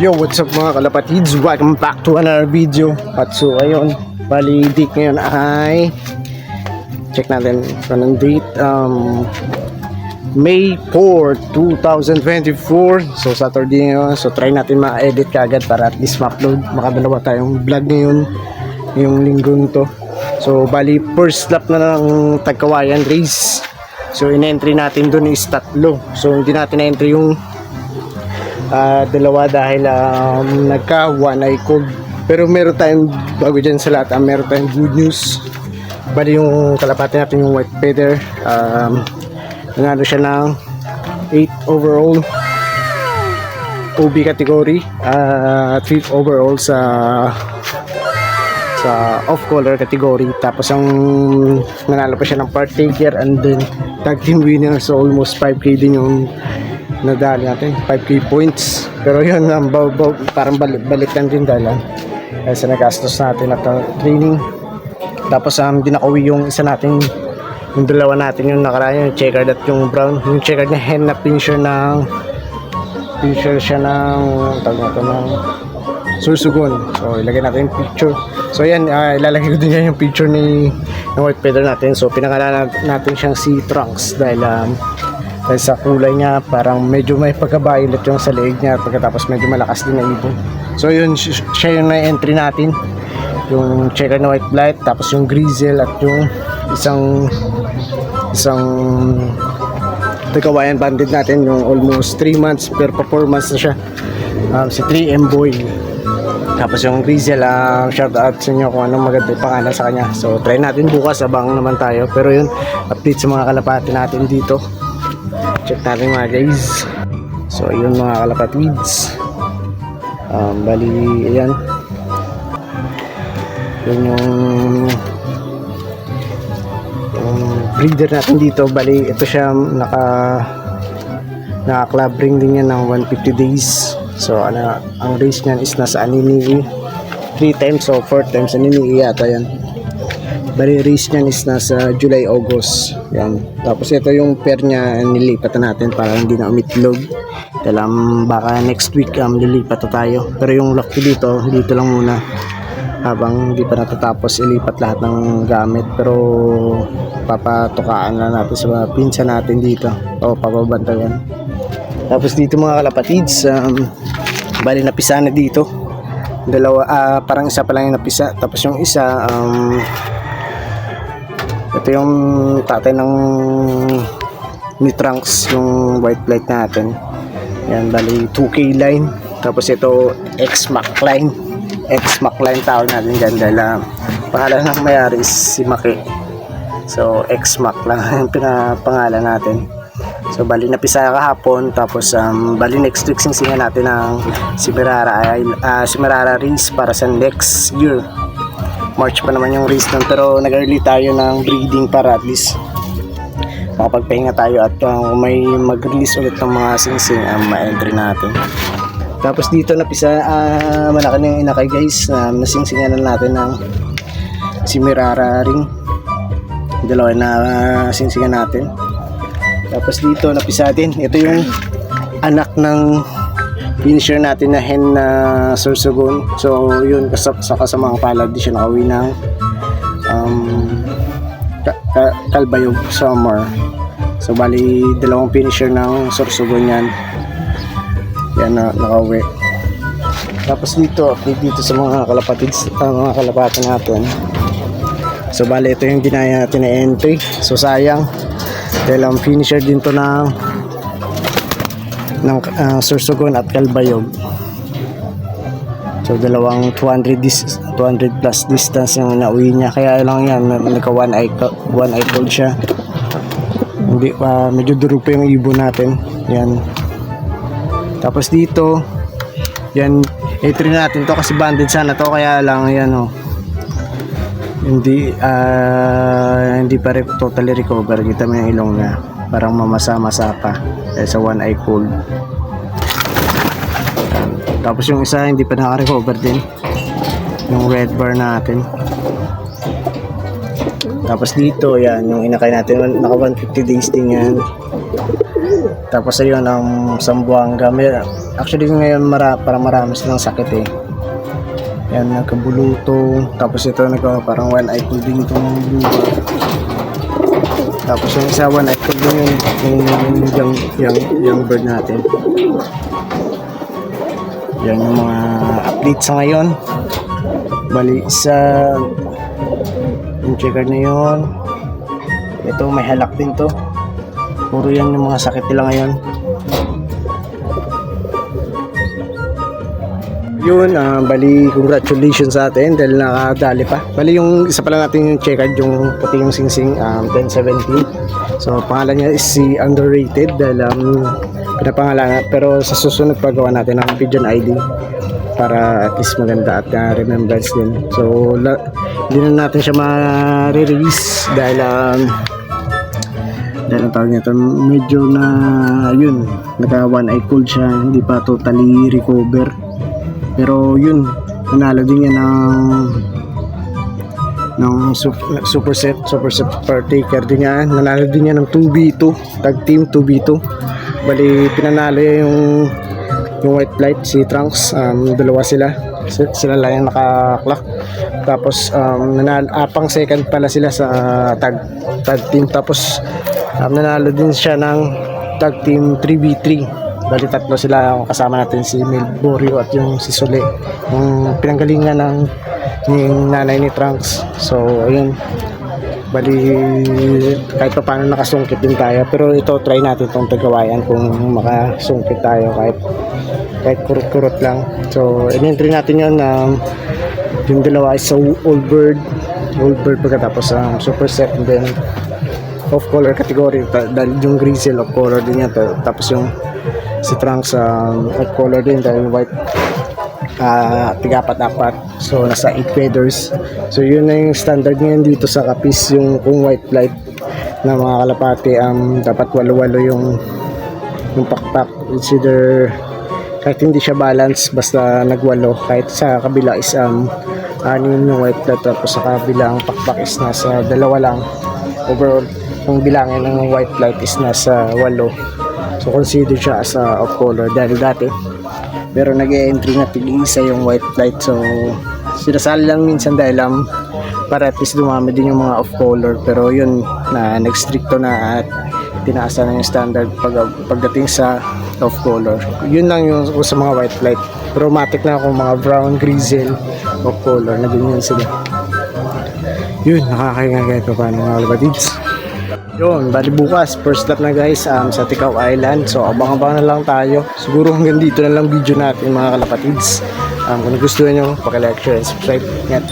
Yo, what's up mga kalapatids? Welcome back to another video. At so, ayun, bali date ngayon ay check natin kung anong date. Um, May 4, 2024. So, Saturday ngayon. So, try natin ma-edit kagad para at least ma-upload. Makadalawa tayong vlog ngayon. Yung linggong to. So, bali, first lap na ng Tagkawayan race. So, in-entry natin dun is tatlo. So, hindi natin na-entry yung Ah, dalawa dahil um, nagka one eye cold. Pero meron tayong bago dyan sa lahat, ah, meron tayong good news. Bali yung kalapati natin yung white feather. Um, nanalo siya ng 8 overall OB category ah 5th overall sa sa off-color category tapos ang nanalo pa siya ng partaker and then tag team winner so almost 5k din yung nadali natin 5k points. Pero yun ang baw, baw, parang balik, balik din dahil ah, dahil sa nagastos natin at ah, training. Tapos um, dinakawi yung isa natin yung dalawa natin yung nakaraan yung checkered at yung brown. Yung checkered na hen na pincher ng pincher siya ng tawag na ito ng susugon so ilagay natin yung picture. So yan ah, ilalagay ko din yan yung picture ni ng white feather natin. So pinangalan natin siyang si Trunks dahil um, dahil sa kulay niya parang medyo may pagka-violet yung sa leeg niya at pagkatapos medyo malakas din na ibon. So yun si- siya yung na-entry natin. Yung checker na white blight tapos yung grizzle at yung isang isang Tagawayan bandit natin yung almost 3 months per performance na siya. Um, si 3M boy. Tapos yung Grizzle ang shout out sa inyo kung anong maganda pangalan sa kanya. So try natin bukas abang naman tayo. Pero yun update sa mga kalapati natin dito check natin mga guys. So yun mga kalapatids um, bali ayan. Yun yung yung breeder natin dito. Bali ito siya naka naka club ring din yan ng 150 days. So ano ang race niyan is nasa anini 3 times o 4 times anini yata yan bali race niyan is nasa July August. Yan. Tapos ito yung pair niya nilipat na natin para hindi na umitlog. Dahil baka next week um, lilipat na tayo. Pero yung lock dito dito lang muna. Habang hindi pa natatapos ilipat lahat ng gamit. Pero papatukaan na natin sa pinsa natin dito. O papabantayan tapos dito mga kalapatids um, bali napisa na dito. Dalawa ah, parang isa pa lang yung napisa. Tapos yung isa um, ito yung tatay ng ni Trunks yung white light natin. Yan bali 2k line. Tapos ito X-Mac line X-Mac line tawag natin dyan dahil ah, pangalan ng mayari is si Maki. So X-Mac lang yung pinapangalan natin. So bali napisa kahapon. Tapos um, bali next week singsingan natin ang si Merara ah, si Merara race para sa next year March pa naman yung race nun pero nag-early tayo ng breeding para at least makapagpahinga tayo at uh, may mag-release ulit ng mga singsing ang ma-entry natin. Tapos dito napisa uh, malaki na yung inakay guys na nasingsingan na natin ng si Mirara ring. Dalawa na uh, singsingan natin. Tapos dito napisa din ito yung anak ng finisher natin na hen na sursugon so yun kasap sa kasamang palad di siya nakauwi ng um, ka, ka, Kalbayog Summer. So bali dalawang finisher ng sursugon yan. Yan na nakauwi. Tapos dito update dito sa mga kalapatids uh, mga kalapati natin. So bali ito yung ginaya natin na entry. So sayang. Dahil ang finisher din to ng ng uh, Sursogon at Kalbayog so dalawang 200 dis 200 plus distance yung nauwi niya kaya lang yan nagka one eye one eye cold siya hindi pa medyo duro pa yung ibon natin yan tapos dito, yan, i-train natin to kasi banded sana to kaya lang yan oh. Hindi ah hindi pa rin totally recover. Kita mo yung ilong niya. Parang mamasa-masa pa. Sa one eye cold. Tapos yung isa hindi pa naka-recover din. Yung red bar natin. Tapos dito, yan, yung inakay natin, naka 150 days din yan. Tapos ayun, ang Sambuanga. Actually ngayon mara, parang marami silang sakit eh. Yan, nagkabuluto. Tapos ito, nagka, parang one eye cold din itong buwa. Tapos yung isa, one eye cold din yun. Yung young, young, young bird natin. Yan yung mga updates sa ngayon. Bali, isa, yung checker na yun. Ito, may halak din to. Puro yan yung mga sakit nila ngayon. Yun, ah, bali congratulations sa atin dahil nakadali pa. Bali yung isa pala natin yung checkered, yung puti yung singsing um, 1070. So pangalan niya is si underrated dahil um, pinapangalan pero sa susunod pagawa natin ng pigeon ID para at least maganda at uh, remembrance din. So hindi na natin siya ma-release dahil um, dahil ang tawag nito medyo na yun naka one eye cold siya hindi pa totally recover pero yun nanalo din yan ng ng sup- super set super set partaker din yan nanalo din yan ng 2v2 tag team 2v2 bali pinanalo yung yung white flight si Trunks. Um, dalawa sila. Si- sila lang yung naka-clock tapos um, nanalo, apang second pala sila sa tag tag team. Tapos um, nanalo din siya ng tag team 3v3 bali tatlo sila. Ang kasama natin si Mel Borio at yung si Sule. Yung pinanggalingan ng yung nanay ni Trunks. So ayun. Bali kahit pa paano nakasungkit din tayo. Pero ito try natin itong tagawayan kung makasungkit tayo kahit kahit kurot-kurot lang. So in-entry natin yun um, yung dalawa is sa old bird. Old bird pagkatapos um, super set. And then off color category dahil yung grizzle off color din yan. Ta- tapos yung si Trunks um, off color din dahil white. Ah tigapat-apat. So nasa 8 feathers. So yun na yung standard ngayon dito sa kapis yung kung white flight na mga kalapati um, dapat walo-walo yung yung pakpak. It's either kahit hindi siya balance basta nagwalo. Kahit sa kabila is um, anim yung white flight tapos sa kabila ang pakpak is nasa dalawa lang. Overall kung bilangin ng white flight is nasa walo. So consider siya as a off color dahil dati pero nag-entry na tig-isa yung white flight so sinasali lang minsan dahil um, para at least dumami din yung mga off color. Pero yun na nag-stricto na at tinaasa na yung standard pag, pagdating sa off color. Yun lang yung sa mga white flight pero matik na kung mga brown grizzle off color na ganyan sila. Yun nakakahinga kahit pa paano mga kalabadids yun, bali bukas, first lap na guys um, sa Tikaw Island. So, abang-abang na lang tayo. Siguro hanggang dito na lang video natin mga kalapatids. Um, kung gusto nyo, pakilike, share, and subscribe. Yan.